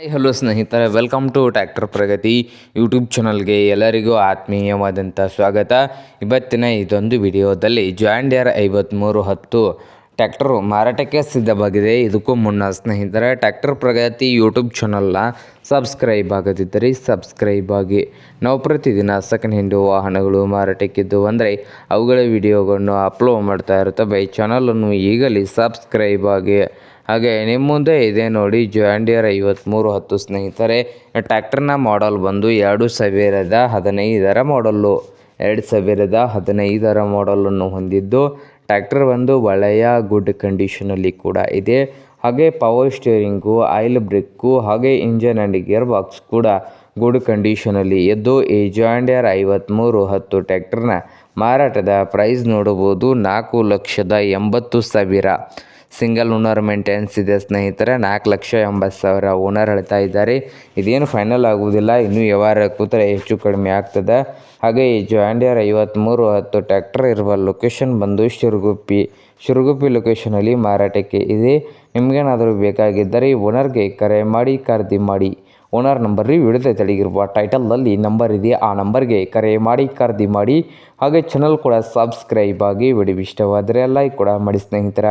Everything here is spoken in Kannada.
ಹಾಯ್ ಹಲೋ ಸ್ನೇಹಿತರೆ welcome to tractor Pragati YouTube ಚಾನಲ್ಗೆ ಎಲ್ಲರಿಗೂ ಆತ್ಮೀಯವಾದಂಥ ಸ್ವಾಗತ. ಇವತ್ತಿನ ಇದೊಂದು ವಿಡಿಯೋದಲ್ಲಿ ಜಾಂಡಿಯರ್ ಐವತ್ತ್ಮೂರು ಹತ್ತು ಟ್ಯಾಕ್ಟರು ಮಾರಾಟಕ್ಕೆ ಸಿದ್ಧವಾಗಿದೆ. ಇದಕ್ಕೂ ಮುನ್ನ ಸ್ನೇಹಿತರೆ ಟ್ಯಾಕ್ಟರ್ ಪ್ರಗತಿ ಯೂಟ್ಯೂಬ್ ಚಾನಲ್ನ ಸಬ್ಸ್ಕ್ರೈಬ್ ಆಗದಿದ್ದರೆ ಸಬ್ಸ್ಕ್ರೈಬ್ ಆಗಿ. ನಾವು ಪ್ರತಿದಿನ ಸೆಕೆಂಡ್ ಹ್ಯಾಂಡ್ ವಾಹನಗಳು ಮಾರಾಟಕ್ಕಿದ್ದು ಅಂದರೆ ಅವುಗಳ ವಿಡಿಯೋಗಳನ್ನು ಅಪ್ಲೋಡ್ ಮಾಡ್ತಾ ಇರ್ತವೆ ಚಾನಲನ್ನು ಈಗಲೇ ಸಬ್ಸ್ಕ್ರೈಬ್ ಆಗಿ. ಹಾಗೆ ನಿಮ್ಮ ಮುಂದೆ ಇದೆ ನೋಡಿ ಜಾಂಡಿಯರ್ ಐವತ್ತ್ಮೂರು ಹತ್ತು ಸ್ನೇಹಿತರೆ. ಟ್ಯಾಕ್ಟರ್ನ ಮಾಡಲ್ ಬಂದು ಎರಡು ಸಾವಿರದ ಹದಿನೈದರ ಮಾಡಲ್ಲು ಎರಡು ಸಾವಿರದ ಹದಿನೈದರ ಮಾಡಲನ್ನು ಹೊಂದಿದ್ದು ಟ್ಯಾಕ್ಟರ್ ಬಂದು ಒಳ್ಳೆಯ ಗುಡ್ ಕಂಡೀಷನಲ್ಲಿ ಕೂಡ ಇದೆ. ಹಾಗೆ ಪವರ್ ಸ್ಟೇರಿಂಗು ಆಯಿಲ್ ಬ್ರೇಕು ಹಾಗೆ ಇಂಜನ್ ಆ್ಯಂಡ್ ಗಿಯರ್ ಬಾಕ್ಸ್ ಕೂಡ ಗುಡ್ ಕಂಡೀಷನಲ್ಲಿ ಇದ್ದು ಈ ಜಾಂಡಿಯರ್ ಐವತ್ತ್ಮೂರು ಹತ್ತು ಟ್ಯಾಕ್ಟರ್ನ ಮಾರಾಟದ ಪ್ರೈಸ್ ನೋಡಬಹುದು ನಾಲ್ಕು ಲಕ್ಷದ ಎಂಬತ್ತು ಸಾವಿರ. ಸಿಂಗಲ್ ಓನರ್ ಮೇಂಟೆನ್ಸ್ ಇದೆ ಸ್ನೇಹಿತರೆ. ನಾಲ್ಕು ಲಕ್ಷ ಎಂಬತ್ತು ಸಾವಿರ ಓನರ್ ಹೇಳ್ತಾ ಇದ್ದಾರೆ. ಇದೇನು ಫೈನಲ್ ಆಗುವುದಿಲ್ಲ. ಇನ್ನೂ ವ್ಯವಹಾರ ಕೂತರೆ ಹೆಚ್ಚು ಕಡಿಮೆ ಆಗ್ತದೆ. ಹಾಗೆ ಈ ಜಾಂಡಿಯರ್ ಐವತ್ತ್ಮೂರು ಹತ್ತು ಟ್ಯಾಕ್ಟರ್ ಇರುವ ಲೊಕೇಶನ್ ಬಂದು ಶಿರುಗುಪ್ಪಿ ಶಿರುಗುಪ್ಪಿ ಲೊಕೇಶನಲ್ಲಿ ಮಾರಾಟಕ್ಕೆ ಇದೆ. ನಿಮಗೇನಾದರೂ ಬೇಕಾಗಿದ್ದರೆ ಈ ಓನರ್ಗೆ ಕರೆ ಮಾಡಿ, ಖರೀದಿ ಮಾಡಿ. ಓನರ್ ನಂಬರ್ ವಿಡಿಯೋದ ತಳಿಗಿರುವ ಟೈಟಲ್ನಲ್ಲಿ ನಂಬರ್ ಇದೆ. ಆ ನಂಬರ್ಗೆ ಕರೆ ಮಾಡಿ, ಖರೀದಿ ಮಾಡಿ. ಹಾಗೆ ಚಾನಲ್ ಕೂಡ ಸಬ್ಸ್ಕ್ರೈಬ್ ಆಗಿ ವಿಡಿಯೋ ಇಷ್ಟವಾದರೆ ಲೈಕ್ ಕೂಡ ಮಾಡಿ ಸ್ನೇಹಿತರ.